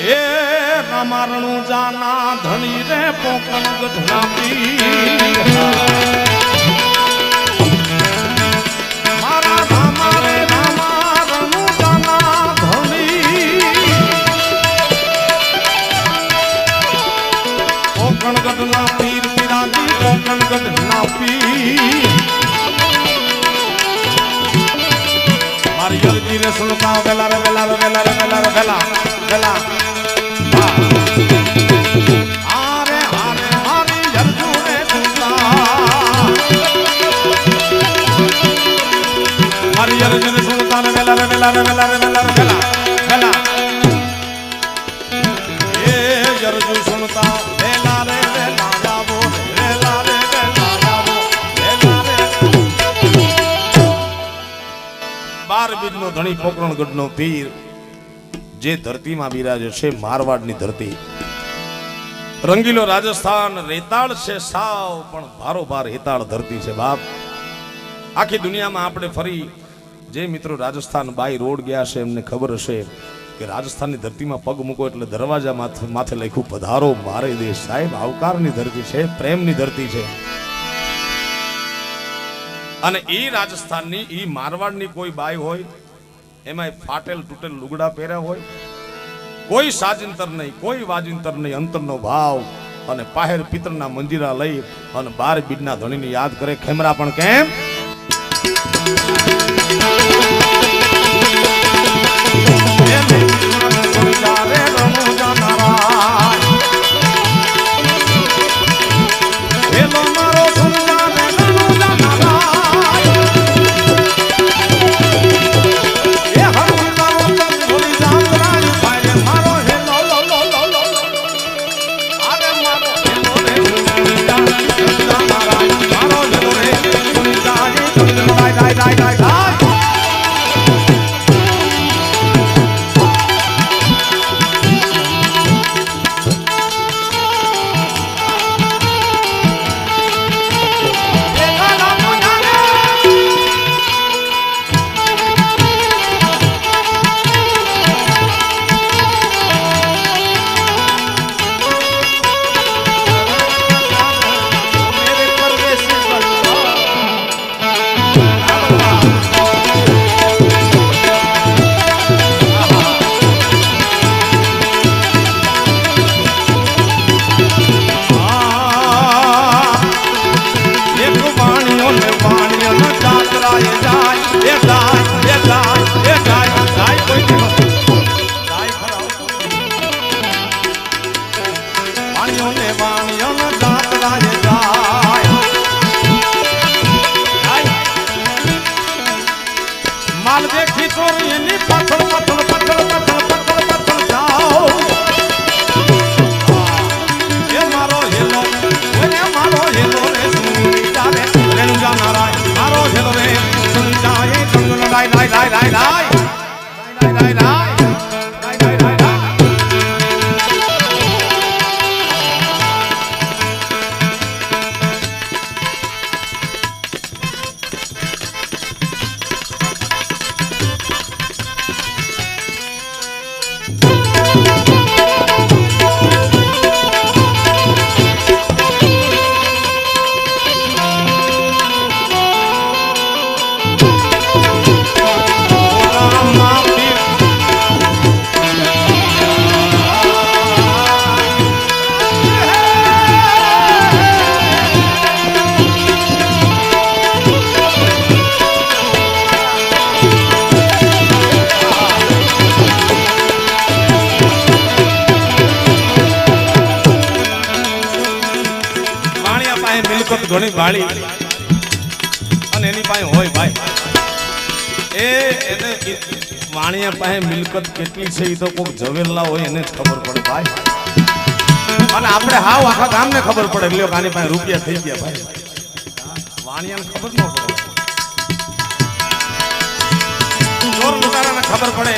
એ રામારણું જાના ધણી રે પોકણ ગઢના મારી જલ્દી રે સુલતા વેલા રે વેલા રે વેલા રે વેલા રે, વેલા વેલા બાર બીજ નો ધણી પોકરણ ગઢ નો પીર. જે ધરતીમાં બિરાજે છે, મારવાડની ધરતી. રંગીલો રાજસ્થાન રેતાળ છે સાવ, પણ ભારોભાર હેતાળ ધરતી છે બાપ. આખી દુનિયામાં આપણે ફરી, જે મિત્રો રાજસ્થાન બાય રોડ ગયા છે, એમને ખબર હશે કે રાજસ્થાનની ધરતીમાં પગ મૂકો એટલે દરવાજા માથે માથે લખ્યું, પધારો મારે દેશ. સાહેબ, આવકારની ધરતી છે, પ્રેમની ધરતી છે. અને એ રાજસ્થાનની એ મારવાડની કોઈ બાઈ હોય એમાં ફાટેલ તૂટેલ લુગડા પહેર્યા હોય. કોઈ સાજિંતર નહીં, કોઈ વાજિંતર નહીં, અંતરનો ભાવ અને પાહેર પિત્રના મંજીરા લઈ અને બાર બીડના ધણીને યાદ કરે. ખેમરા પણ કેમ? વાણિયો ને વાણિયો ને જાતરાએ જાય ઘણી વાળી. અને એની પાસે હોય ભાઈ. એ એને વાણિયા પાસે મિલકત કેટલી છે એ તો કોઈક ઝવેરલા હોય એને જ ખબર પડે ભાઈ. અને આપણે હાવ આખા ગામને ખબર પડે. લ્યો આની પાસે રૂપિયા થઈ ગયા ભાઈ. વાણિયાને ખબર ન પડે. ચોર ખબર પડે.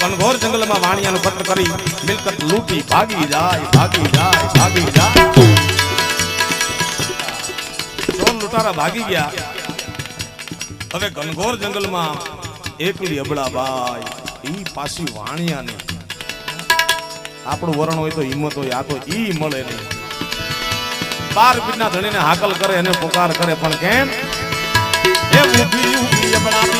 ઘનઘોર જંગલમાં વાણિયાનું પત્ર કરી મિલકત લૂંટી. ભાગી જાય ભાગી જાય ભાગી જાય. લૂંટારા ભાગી ગયા. હવે ઘનઘોર જંગલમાં એકલી અબળાબાઈ ઈ પાછી વાણિયાને. આપણું વરણ હોય તો હિંમત હોય, આ તો ઈ મળે નહીં બાર પીટના ધણીને હાકલ કરે અને પોકાર કરે, પણ કેમ? એ ઊભી અબળા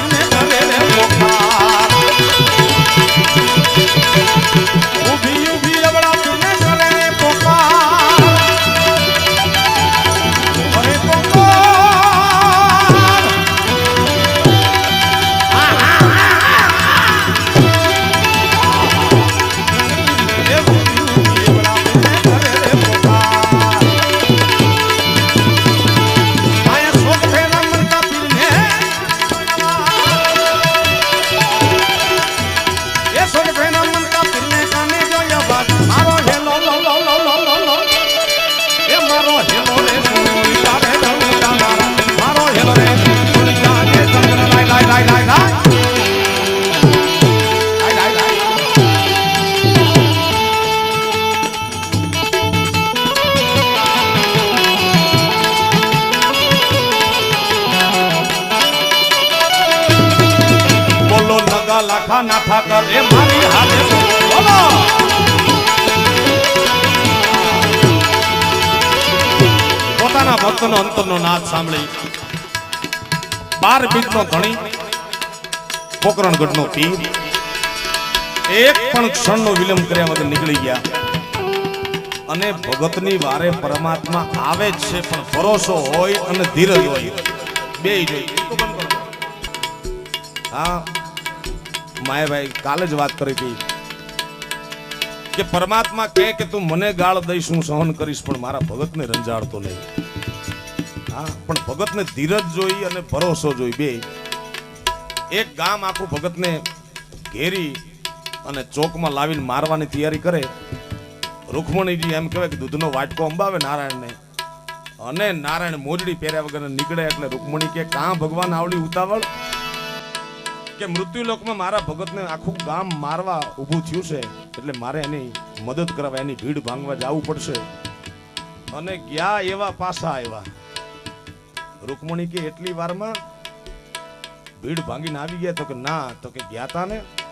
લાખા નાઠા કરે. મારી હાથે પોતાના ભક્તનો અંતરનો નાદ સાંભળી. બાર બીજનો ધણી, પોકરણગઢનો પીર. એક પણ ક્ષણનો વિલંબ કર્યા વગર નીકળી ગયા. અને ભગતની વારે પરમાત્મા આવે જ છે, પણ ભરોસો હોય અને ધીરજ હોય. બે જોઈએ હા. માયાભાઈ કાલે જ વાત કરી હતી કે પરમાત્મા કહે કે તું મને ગાળ દઈશ, હું સહન કરીશ, પણ મારા ભગતને રંજાડતો નહીં. હા, પણ ભગતને ધીરજ જોઈ અને ભરોસો જોઈ. બે, એક ગામ આખું ભગતને ઘેરી અને ચોકમાં લાવીને મારવાની તૈયારી કરે. રૂકમણીજી એમ કહેવાય કે દૂધનો વાટકો અંબાવે નારાયણને. અને નારાયણ મોજડી પહેર્યા વગર નીકળે એટલે રૂકમણી કે કાં ભગવાન આવડી ઉતાવળ? કે મૃત્યુલોકમાં મારા ભગતને આખું ગામ મારવા ઊભું થયું છે, એટલે મારે એની મદદ કરવા, એની ભીડ ભાંગવા જવું પડશે. અને ગયા એવા પાસા આવ્યા. રૂકમણી કે એટલી વારમાં ભીડ ભાંગીને આવી ગયા તો કે ના, તો કે ગયા તા ને